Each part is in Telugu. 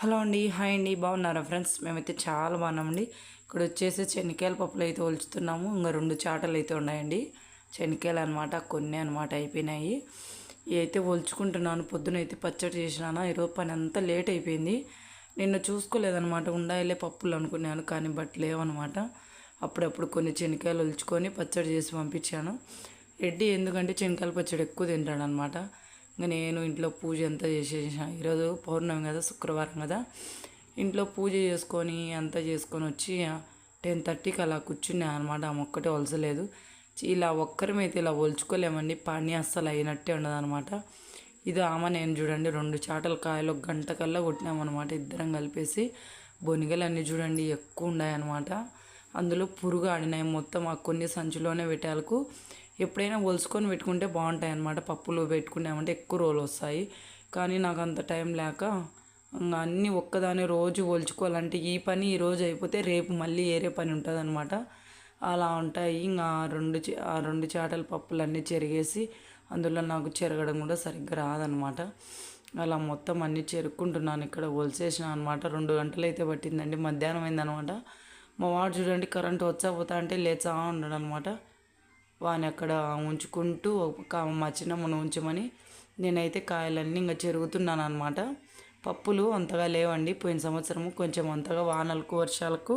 హలో అండి హాయ్ అండి బాగున్నారా ఫ్రెండ్స్? మేమైతే చాలా బాగున్నామండి. ఇక్కడ వచ్చేసి చెనిక్కాయల పప్పులు అయితే ఒలుచుతున్నాము. ఇంకా రెండు చాటలు అయితే ఉన్నాయండి. చెనిక్కాయలు అనమాట కొన్ని అనమాట అయిపోయినాయి. అయితే ఒలుచుకుంటున్నాను. పొద్దున అయితే పచ్చడి చేసినాను ఈరోజు పని అంతా లేట్ అయిపోయింది. నిన్న చూసుకోలేదనమాట ఉండాయిలే పప్పులు అనుకున్నాను కానీ బట్ లేవనమాట అప్పుడప్పుడు కొన్ని చెనిక్కాయలు ఒలుచుకొని పచ్చడి చేసి పంపించాను. రెడ్డి ఎందుకంటే చెనిక్కాయల పచ్చడి ఎక్కువ తింటాడనమాట ఇంకా నేను ఇంట్లో పూజ అంతా చేసేసిన. ఈరోజు పౌర్ణమి కదా శుక్రవారం కదా. ఇంట్లో పూజ చేసుకొని అంతా చేసుకొని వచ్చి టెన్ థర్టీకి అలా కూర్చున్నా అనమాట ఆమె ఒక్కటే వలసలేదు. ఇలా ఒక్కరమైతే ఇలా ఒలుచుకోలేమండి. పని అస్సలు అయినట్టే ఉండదన్నమాట ఇది ఆమె నేను చూడండి రెండు చాటల కాయలు ఒక గంట కల్లా కొట్టినామన్నమాట ఇద్దరం కలిపేసి బొనిగలు అన్నీ చూడండి ఎక్కువ ఉన్నాయన్నమాట. అందులో పురుగు ఆడినాయి. మొత్తం ఆ కొన్ని సంచులోనే పెట్టాలకు ఎప్పుడైనా ఒలుసుకొని పెట్టుకుంటే బాగుంటాయి అన్నమాట పప్పులు పెట్టుకున్నామంటే ఎక్కువ రోజులు వస్తాయి కానీ నాకు అంత టైం లేక ఇంకా అన్నీ ఒక్కదాని రోజు ఒలుచుకోవాలంటే ఈ పని ఈ రోజు అయిపోతే రేపు మళ్ళీ ఏరే పని ఉంటుంది అనమాట అలా ఉంటాయి. ఇంకా ఆ రెండు చే- ఆ రెండు చాటల పప్పులు అన్నీ చెరిగేసి అందులో నాకు చెరగడం కూడా సరిగ్గా రాదనమాట అలా మొత్తం అన్నీ చెరుక్కుంటున్నాను. ఇక్కడ ఒలిసేసిన అనమాట రెండు గంటలు అయితే పట్టిందండి. మధ్యాహ్నం అయిందనమాట మా వాడు చూడండి కరెంట్ వచ్చా పోతా అంటే లేచా ఉండడం అనమాట వాని అక్కడ ఉంచుకుంటూ ఒక మా చిన్నమ్మను ఉంచమని నేనైతే కాయలన్నీ ఇంకా చెరుగుతున్నాను అనమాట పప్పులు అంతగా లేవండి. పోయిన సంవత్సరము కొంచెం అంతగా వానలకు వర్షాలకు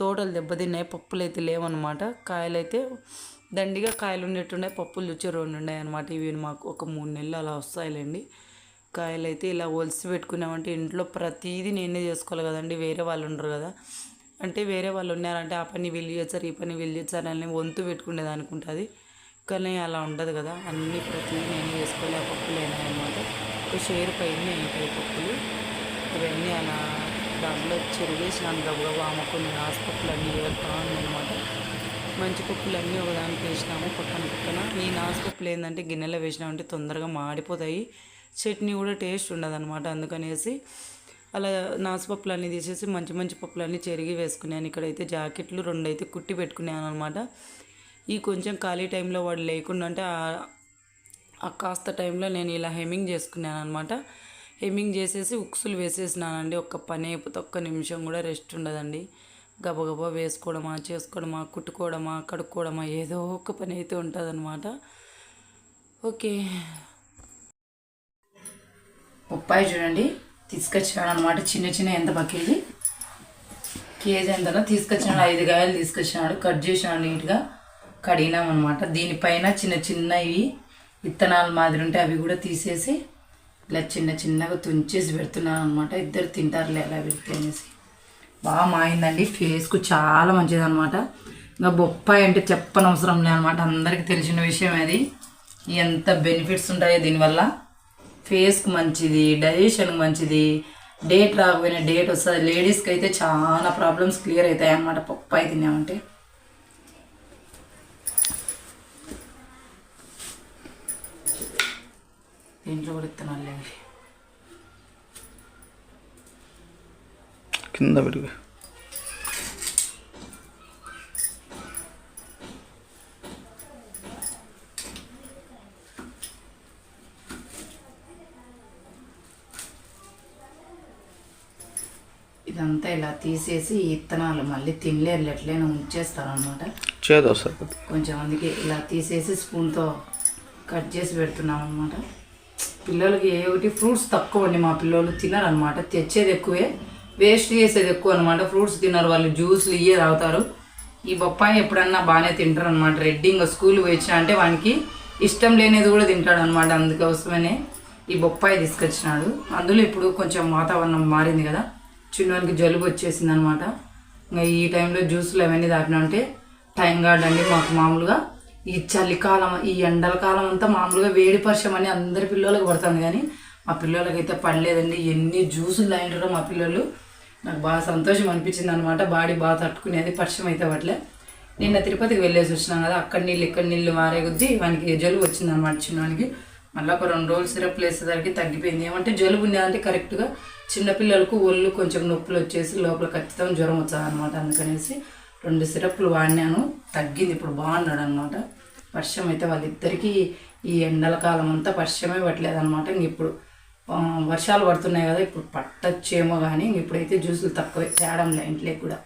తోటలు దెబ్బతిన్నాయి. పప్పులు అయితే లేవన్నమాట. కాయలైతే దండిగా కాయలు ఉండేట్టున్నాయి పప్పులు రుచి రెండు ఉన్నాయి అనమాట ఇవి మాకు ఒక మూడు నెలలు అలా వస్తాయిలేండి. కాయలు అయితే ఇలా ఒలిసి పెట్టుకున్నామంటే ఇంట్లో ప్రతిదీ నేనే చేసుకోవాలి కదండి. వేరే వాళ్ళు ఉండరు కదా. అంటే వేరే వాళ్ళు ఉన్నారంటే ఆ పని వీళ్ళు చేస్తారు ఈ పని వీళ్ళు చేస్తారు అని వంతు పెట్టుకునేది అనుకుంటుంది కానీ అలా ఉండదు కదా అన్ని ప్రతిదీ నేను చేసుకోలే ఆ పప్పులు అనమాట ఒక షేర్ పైన ఉంటాయి పప్పులు. ఇవన్నీ అలా దాంట్లో చెరుగేసినాను గబగబా ఆమె కొన్ని నాసుపప్పులు అన్నీ ఏరుతా అనమాట మంచి పప్పులు అన్నీ ఒకదానికి వేసినాము పక్కన పక్కన. ఈ నాసుపప్పులు ఏంటంటే గిన్నెలో వేసినామంటే తొందరగా మాడిపోతాయి. చట్నీ కూడా టేస్ట్ ఉండదు అనమాట అందుకనేసి అలా నాసుపప్పులు అన్నీ తీసేసి మంచి మంచి పప్పులు అన్నీ చెరిగి వేసుకున్నాను. ఇక్కడైతే జాకెట్లు రెండు అయితే కుట్టి పెట్టుకున్నాను అనమాట ఈ కొంచెం ఖాళీ టైంలో వాడు లేకుండా అంటే ఆ- కాస్త టైంలో నేను ఇలా హెమ్మింగ్ చేసుకున్నాను అనమాట హెమ్మింగ్ చేసేసి ఉక్సులు వేసేసినానండి. ఒక్క పని అయిపోతే ఒక్క నిమిషం కూడా రెస్ట్ ఉండదండి. గబగబా వేసుకోవడమా చేసుకోవడమా కుట్టుకోవడమా కడుక్కోవడమా ఏదో ఒక పని అయితే ఉంటుంది ఓకే. బొప్పాయి చూడండి. తీసుకొచ్చాను అనమాట చిన్న చిన్న ఎంత బకెట్? కేజీ ఎంతనో తీసుకొచ్చినాడు. ఐదు కాయలు తీసుకొచ్చినాడు. కట్ చేసినాడు నీట్గా. కడిగినాం అనమాట దీనిపైన చిన్న చిన్నవి విత్తనాలు మాదిరి ఉంటే అవి కూడా తీసేసి ఇలా చిన్న చిన్నగా తుంచేసి పెడుతున్నాను అనమాట ఇద్దరు తింటారులే అలా పెడితే అనేసి. బాగా మాయిందండి. ఫేస్కు చాలా మంచిది అనమాట ఇంకా బొప్పాయి అంటే చెప్పనవసరం లేదనమాట అందరికీ తెలిసిన విషయం అది. ఎంత బెనిఫిట్స్ ఉంటాయో దీనివల్ల. ఫేస్కి మంచిది డైజెషన్కి మంచిది. డేట్ రాకపోయినా డేట్ వస్తుంది. లేడీస్కి అయితే చాలా ప్రాబ్లమ్స్ క్లియర్ అవుతాయి అన్నమాట. పప్పాయి తిన్నామంటే. దీంట్లో కూడా ఇత్తనాలు కింద పెరుగు. ఇదంతా ఇలా తీసేసి ఇత్తనాలు మళ్ళీ తినలేరు ఎట్లయినా ఉంచేస్తాను అనమాట చేదు వస్తుంది. కొద్దిగా. కొంచెం అందుకే ఇలా తీసేసి స్పూన్తో కట్ చేసి పెడుతున్నాం అనమాట పిల్లలకి ఏ ఒకటి ఫ్రూట్స్ తక్కువ అండి మా పిల్లలు తినరు అనమాట తెచ్చేది ఎక్కువే వేస్ట్ చేసేది ఎక్కువ అనమాట ఫ్రూట్స్ తినరు వాళ్ళు జ్యూస్లు ఇయ్యే తాగుతారు. ఈ బొప్పాయి ఎప్పుడన్నా బాగానే తింటారు అనమాట రెడ్డి ఇంకా స్కూల్ వచ్చిన అంటే వానికి ఇష్టం లేనిది కూడా తింటాడు అనమాట అందుకోసమనే ఈ బొప్పాయి తీసుకొచ్చినాడు. అందులో ఇప్పుడు కొంచెం వాతావరణం మారింది కదా. చిన్నవానికి జలుబు వచ్చేసింది అనమాట ఇంకా ఈ టైంలో జ్యూస్లు అవన్నీ తాగినామంటే టైం గార్డ్ అండి మాకు మామూలుగా. ఈ చలికాలం ఈ ఎండల కాలం అంతా మామూలుగా వేడి పరిచయం అని అందరి పిల్లలకు పడుతుంది కానీ మా పిల్లలకి అయితే పడలేదండి. ఎన్ని జ్యూసులు తాగింటారో మా పిల్లలు. నాకు బాగా సంతోషం అనిపించింది అనమాట బాడీ బాగా తట్టుకునేది పరిచయం అయితే పట్లే నిన్న తిరుపతికి వెళ్ళేసి వచ్చినాం కదా అక్కడ నీళ్ళు ఇక్కడ నీళ్ళు మారే కొద్దీ వానికి జలుబు వచ్చింది అనమాట చిన్నవానికి మళ్ళీ ఒక రెండు రోజులు సిరప్ వేసేసరికి తగ్గిపోయింది. ఏమంటే జలుబు ఉన్నదంటే కరెక్ట్గా చిన్నపిల్లలకు ఒళ్ళు కొంచెం నొప్పులు వచ్చేసి లోపల ఖచ్చితంగా జ్వరం వచ్చాదనమాట అందుకనేసి రెండు సిరప్లు వాడినాను. తగ్గింది ఇప్పుడు బాగున్నాడు అనమాట వర్షం అయితే వాళ్ళిద్దరికీ ఈ ఎండల కాలం అంతా వర్షమే పట్టలేదు అనమాట ఇప్పుడు వర్షాలు పడుతున్నాయి కదా ఇప్పుడు పట్టచ్చేమో కానీ ఇప్పుడైతే జ్యూసులు తక్కువే తేడంలే ఇంట్లో కూడా.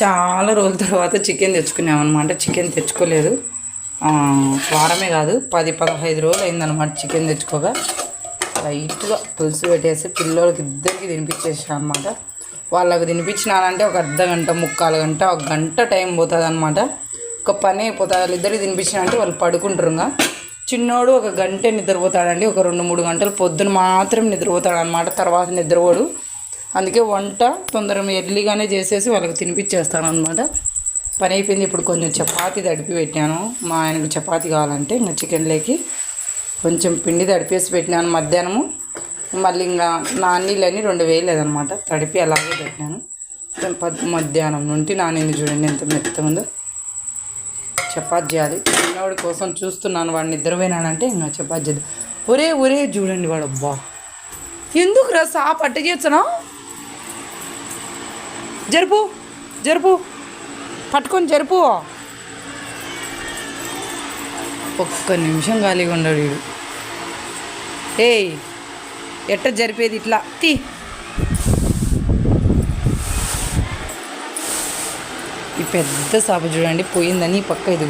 చాలా రోజుల తర్వాత చికెన్ తెచ్చుకున్నాం అనమాట చికెన్ తెచ్చుకోలేదు. వారమే కాదు పది పదహైదు రోజులు అయిందనమాట చికెన్ తెచ్చుకోగా. లైట్గా పులుసు పెట్టేసి పిల్లలకి ఇద్దరికి తినిపించేసాను అనమాట వాళ్ళకి తినిపించినానంటే ఒక అర్ధ గంట ముక్కాలు గంట ఒక గంట టైం పోతుంది అనమాట ఒక పని అయిపోతుంది. వాళ్ళిద్దరికి తినిపించినంటే వాళ్ళు పడుకుంటారుగా. చిన్నోడు ఒక గంట నిద్రపోతాడండి. ఒక రెండు మూడు గంటలు పొద్దున మాత్రం నిద్రపోతాడు అనమాట తర్వాత నిద్రపోడు. అందుకే వంట తొందరగా ఎర్లీగానే చేసేసి వాళ్ళకి తినిపించేస్తాను అనమాట పని అయిపోయింది ఇప్పుడు కొంచెం చపాతీ తడిపి పెట్టాను. మా ఆయనకు చపాతీ కావాలంటే ఇంకా చికెన్లోకి కొంచెం పిండి తడిపేసి పెట్టినాను మధ్యాహ్నము. మళ్ళీ ఇంకా నాన్నీళ్ళని రెండు వేయలేదనమాట తడిపి అలాగే పెట్టినాను. పద్ మధ్యాహ్నం నుండి నానింది చూడండి ఎంత మెత్తగా ఉందో. చపాతీ చేయాలి. చిన్నవాడి కోసం చూస్తున్నాను వాడిని నిద్రపోయినాడంటే ఇంకా చపాతి చేద్దాం. ఒరే ఒరే చూడండి వాడు అబ్బా. ఎందుకు రా సా పట్ట చేస్తున్నావు? జరుపు జరుపు. పట్టుకొని జరుపు. ఒక్క నిమిషం ఖాళీగా ఉండడు వీడు. ఏయ్ ఎట్ట జరిపేది ఇట్లా? తీ. ఈ పెద్ద సాప చూడండి పోయిందని ఈ పక్క ఇది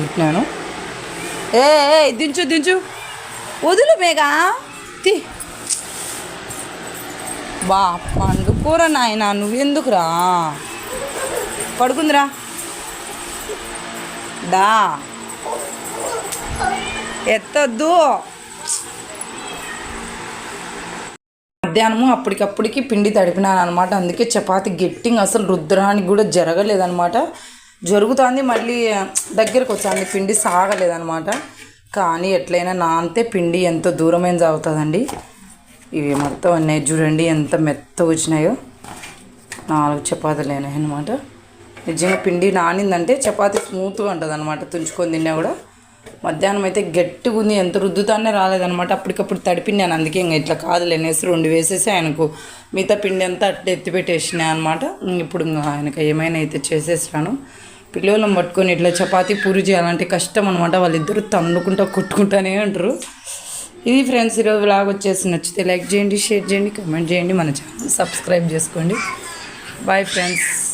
ఏ దించు దించు. వదులు మేఘా. తీ. బా పండుకోరా నాయన నువ్వెందుకురా? పడుకుందిరా. దా. ఎత్తద్దు. మధ్యాహ్నము అప్పటికప్పటికి పిండి తడిపినాను అనమాట అందుకే చపాతి గెట్టింగ్ అసలు రుద్రానికి కూడా జరగలేదనమాట జరుగుతుంది మళ్ళీ దగ్గరకు వచ్చింది పిండి సాగలేదనమాట కానీ ఎట్లయినా నాంతే పిండి ఎంత దూరమైన సాగుతుందండి. ఇవి మొత్తం అన్నీ చూడండి ఎంత మెత్త వచ్చినాయో. నాలుగు చపాతీలు అయినాయి అనమాట నిజంగా పిండి నానిందంటే చపాతీ స్మూత్గా ఉంటుంది అనమాట తుంచుకొని తిన్నా కూడా. మధ్యాహ్నం అయితే గట్టిగా ఉంది. ఎంత రుద్దుతానే రాలేదనమాట అప్పటికప్పుడు తడిపినాను అందుకే ఇంకా ఇట్లా కాదులే. రెండు వేసేసి ఆయనకు మిగతా పిండి అంతా అట్లా ఎత్తిపెట్టేసినా అనమాట ఇప్పుడు ఇంకా ఆయనకు ఏమైనా అయితే చేసేసాను పిల్లలను పట్టుకొని ఇట్లా చపాతీ పూరి చేయాలంటే కష్టం అనమాట వాళ్ళిద్దరూ తన్నుకుంటా కొట్టుకుంటానే ఉంటారు. ఇది ఫ్రెండ్స్ ఈరోజు బ్లాగ్ వచ్చేసి నచ్చితే లైక్ చేయండి షేర్ చేయండి కమెంట్ చేయండి. మన ఛానల్ సబ్స్క్రైబ్ చేసుకోండి. Bye friends